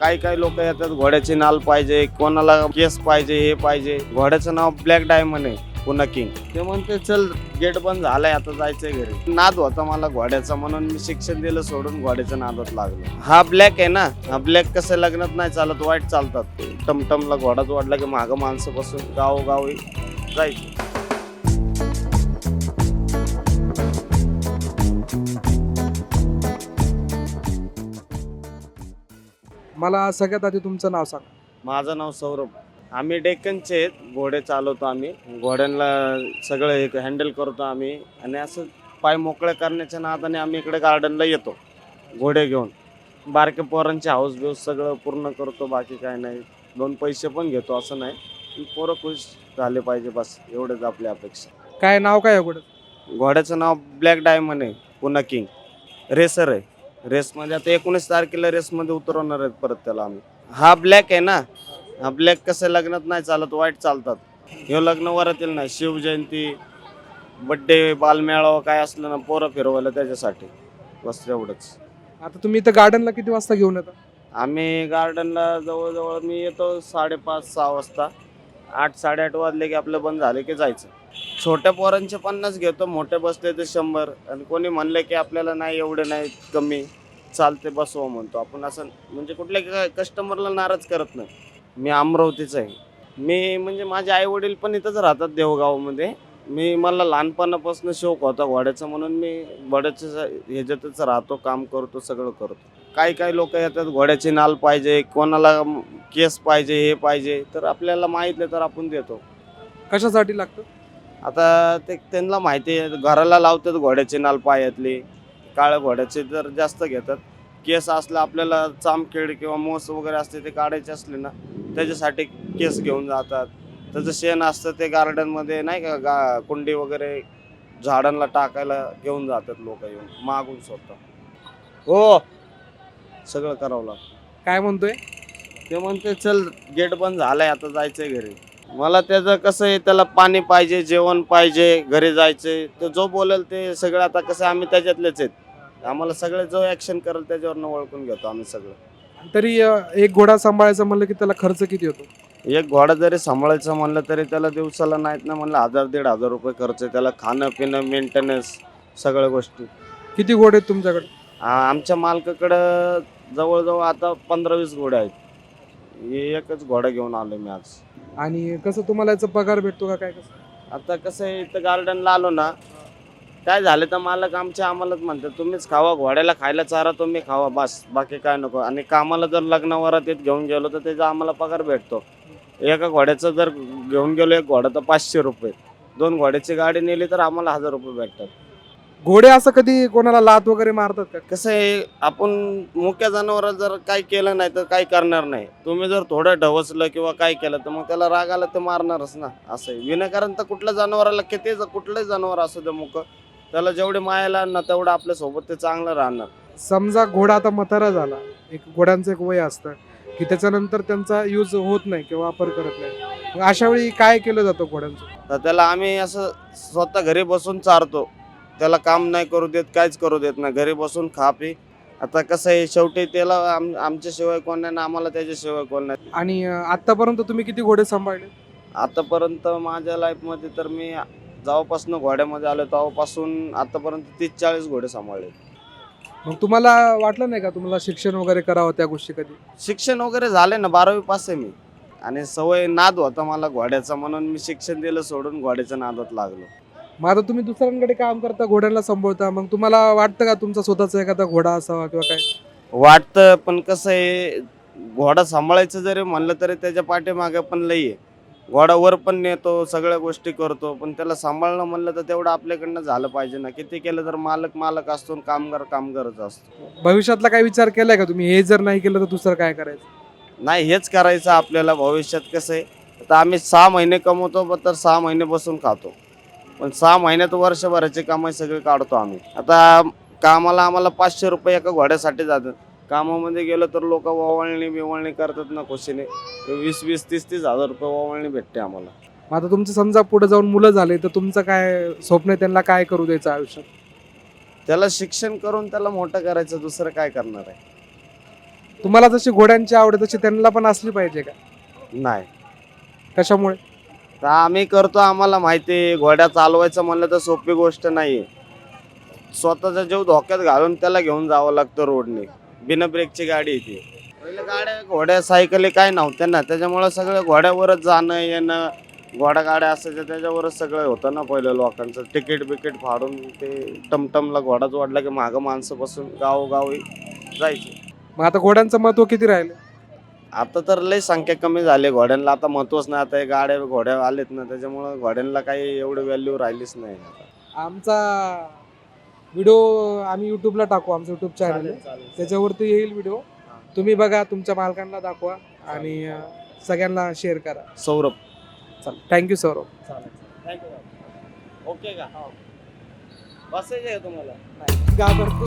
काही काही लोक येतात घोड्याची नाल पाहिजे कोणाला केस पाहिजे हे पाहिजे. घोड्याचं नाव ब्लॅक डायमंड आहे पुन्हा किंग ते म्हणते चल गेट बंद झालाय आता जायचंय घरी. नाद होता मला घोड्याचा म्हणून मी शिक्षण दिलं सोडून घोड्याच्या नादात लागलो. हा ब्लॅक आहे ना? हा ब्लॅक कसं लग्नात नाही चालत वाईट चालतात. टमटमला घोडाच वाढला की मागं माणसं बसून गावोगावी जायचं. मला सगळ्यात आधी तुमचं नाव सांगा. माझं नाव सौरभ. आम्ही डेक्कनचे आहेत. घोडे चालवतो आम्ही. घोड्यांना सगळं एक हँडल करतो आम्ही. आणि असं पाय मोकळे करण्याच्या नादाने आम्ही इकडे गार्डनला येतो. घोडे घेऊन. बारके पोरांचे हाऊस बिऊस सगळं पूर्ण करतो. बाकी काय नाही. दोन पैसे पण घेतो असं नाही. पोरं खुश झाले पाहिजे बस. एवढंच आपली अपेक्षा. काय नाव काय घोड्याचं? घोड्याचं नाव ब्लॅक डायमंड आहे. पुन्हा किंग रेसर आहे. रेसमध्ये आता एकोणीस तारखेला रेसमध्ये उतरवणार आहेत परत त्याला आम्ही. हा ब्लॅक आहे ना? हा ब्लॅक कसं लग्नात नाही चालत वाईट चालतात. हे लग्न वरातील नाही शिवजयंती बड्डे बालमेळावा काय असलं ना पोरं फिरवायला त्याच्यासाठी. बस एवढंच. आता तुम्ही इथं गार्डनला किती वाजता घेऊन येता? आम्ही गार्डनला जवळजवळ मी येतो साडेपाच सहा वाजता. आठ साडेआठ वाजले की आपलं बंद झाले की जायचं. छोट्या पोरांचे पन्नास घेतो मोठे बसले ते शंभर. आणि कोणी म्हणले की आपल्याला नाही एवढे नाही कमी. चालते बसवा म्हणतो. आपण असं म्हणजे कुठल्या कस्टमरला नाराज करत नाही. मी अमरावतीचा आहे. मी म्हणजे माझे आई वडील पण इथंच राहतात देवगावमध्ये. मी मला लहानपणापासून शौक होता घोड्याचा म्हणून. मी घोड्याच्या ह्याच्यातच राहतो काम करतो सगळं करतो. काही काही लोक येतात घोड्याची नाल पाहिजे कोणाला केस पाहिजे हे पाहिजे तर आपल्याला माहितले तर आपण देतो. कशासाठी लागतं? आता ते त्यांना माहिती आहे घराला लावतात घोड्याची नाल पायातली काळ्या घोड्याचे तर जास्त घेतात. केस असलं आपल्याला चामखेड किंवा मोस वगैरे असते ते काढायचे असले ना त्याच्यासाठी केस घेऊन जातात. त्याचं शेण असतं ते गार्डनमध्ये नाही का गा कुंडी वगैरे झाडांना टाकायला घेऊन जातात लोक येऊन मागून स्वतः. हो सगळं करावं लागतं. काय म्हणतोय? ते म्हणते चल गेट बंद झालाय आता जायचंय घरी. मला त्याचं कसं आहे त्याला पाणी पाहिजे जेवण पाहिजे घरी जायचंय. तो जो बोलेल ते सगळं आता कसं आम्ही त्याच्यातलेच आहेत. आम्हाला सगळे जो ऍक्शन करेल त्याच्यावरनं ओळखून घेतो आम्ही सगळं. तरी अं, एक घोडा सांभाळायचा म्हणलं की त्याला खर्च किती होतो? एक घोडा जरी सांभाळायचं म्हणलं तरी त्याला दिवसाला नाहीत ना म्हणलं हजार दीड हजार रुपये खर्च आहे. त्याला खाणं पिणं मेंटेनन्स सगळ्या गोष्टी. किती घोडे आहेत तुमच्याकडे? आ- आमच्या मालकाकडं जवळजवळ आता पंधरा वीस घोडे आहेत. एकच घोडा घेऊन आलो मी आज. आणि कसं तुम्हाला याचा पगार भेटतो का काय कसं? आता कसं आहे इथं गार्डनला आलो ना काय झालं तर मालक आमच्या आम्हालाच म्हणतात तुम्हीच खावा घोड्याला खायला चारा तुम्ही खावा बस बाकी काय नको. आणि कामाला जर लग्नावरात येत घेऊन गेलो तर त्याचा आम्हाला पगार भेटतो. एका घोड्याचं जर घेऊन गेलो एक घोडा तर पाचशे रुपये. दोन घोड्याची गाडी नेली तर आम्हाला हजार रुपये भेटतात. घोडे असं कधी कोणाला लात वगैरे मारतात का? कसं आहे आपण मुक्या जनावरात जर काही केलं नाही तर काही करणार नाही. तुम्ही जर थोडं ढवसलं किंवा काय केलं तर मग त्याला राग आला तर मारणारच ना असं आहे. विनाकारण तर कुठल्या जनावराला किती कुठलंही जनावर असू दे मुक त्याला जेवढी मायाला ना तेवढं आपल्यासोबत ते चांगलं राहणार. समजा घोडा आता म्हातारा झाला एक घोड्यांचं एक वय असतं की त्याच्यानंतर त्यांचा यूज होत नाही किंवा वापर करत नाही. मग अशा वेळी काय केलं जातं घोड्यांचं? तर त्याला आम्ही असं स्वतः घरी बसून चारतो. त्याला काम नाही करू देत काहीच करू देत नाही. घरी बसून खा पी. आता कसं आहे शेवटी त्याला आम आमच्याशिवाय कोण नाही ना आम्हाला त्याच्याशिवाय कोण नाही. आणि अं, आतापर्यंत तुम्ही किती घोडे सांभाळले? आतापर्यंत माझ्या लाईफमध्ये तर मी जेव्हापासून घोड्यामध्ये आलो तेव्हापासून आतापर्यंत तीस चाळीस घोडे सांभाळले. मग तुम्हाला वाटलं नाही का तुम्हाला शिक्षण वगैरे करावं त्या गोष्टी कधी? शिक्षण वगैरे झाले ना बारावी पास आहे मी. आणि सवय नाद होता मला घोड्याचा म्हणून मी शिक्षण दिलं सोडून घोड्याच्या नादात लागलो. मग आता तुम्ही दुसऱ्यांकडे काम करता घोड्यांना सांभाळता. मग तुम्हाला वाटतं का तुमचा स्वतःचा एखादा घोडा असावा किंवा काय? वाटतं पण कसं आहे घोडा सांभाळायचं जरी म्हणलं तरी त्याच्या पाठीमागे पण लई आहे. घोडा वर पण नेतो सगळ्या गोष्टी करतो पण त्याला सांभाळणं म्हणलं तर तेवढं आपल्याकडनं झालं पाहिजे ना. किती केलं तर मालक मालक असतो आणि कामगार कामगारच असतो. भविष्यातला काय विचार केलाय का तुम्ही? हे जर नाही केलं तर दुसरं काय करायचं? नाही हेच करायचं आपल्याला. भविष्यात कसं आहे आता आम्ही सहा महिने कमवतो पण तर सहा महिने बसून खातो. पण सहा महिन्यात वर्षभराची कमाई सगळी काढतो आम्ही. आता कामाला आम्हाला पाचशे रुपये एका घोड्यासाठी जातात. कामामध्ये गेलो तर लोक ओवाळणी बिवळणी करतात ना खुशीने. वीस वीस तीस तीस हजार रुपये ओवाळणी भेटते आम्हाला. मग आता तुमचं समजा पुढे जाऊन मुलं झाले तर तुमचं काय स्वप्न आहे त्यांना काय करू द्यायचं आयुष्यात? त्याला शिक्षण करून त्याला मोठं करायचं दुसरं काय करणार आहे? तुम्हाला जशी घोड्यांची आवड आहे, तशी त्यांना पण असली पाहिजे का? नाही. कशामुळे? तर आम्ही करतो आम्हाला माहिती आहे, घोड्या चालवायचं म्हणलं तर सोपी गोष्ट नाही स्वतःचा जीव धोक्यात घालून त्याला घेऊन जावं लागतं रोडने. बिना ब्रेकची गाडी येते पहिले गाड्या घोड्या सायकली काय नव्हत्या ना. त्याच्यामुळं सगळं घोड्यावरच जाणं येणं घोडा गाड्या असायच्या त्याच्यावरच सगळं होतं ना पहिलं लोकांचं. तिकीट बिकीट फाडून ते टमटमला घोडा जोडला की मागं माणसं बसून गावोगावी जायचे. मग आता घोड्यांचं महत्त्व किती राहिलं? आता तर लय संख्या कमी झाली. घोड्यांना आता महत्वच नाही. आता हे गाड्या घोड्या आलेत ना त्याच्यामुळं घोड्यांना काही एवढी व्हॅल्यू राहिलीच नाही. आता आमचा व्हिडिओ आम्ही युट्यूबला टाकू आमचं युट्यूब चॅनल त्याच्यावरती येईल व्हिडिओ तुम्ही बघा तुमच्या मालकांना दाखवा आणि अं, सगळ्यांना शेअर करा. सौरभ. चला थँक्यू सौरभ. ओके का? बसायचे का तुम्हाला? घाबरतो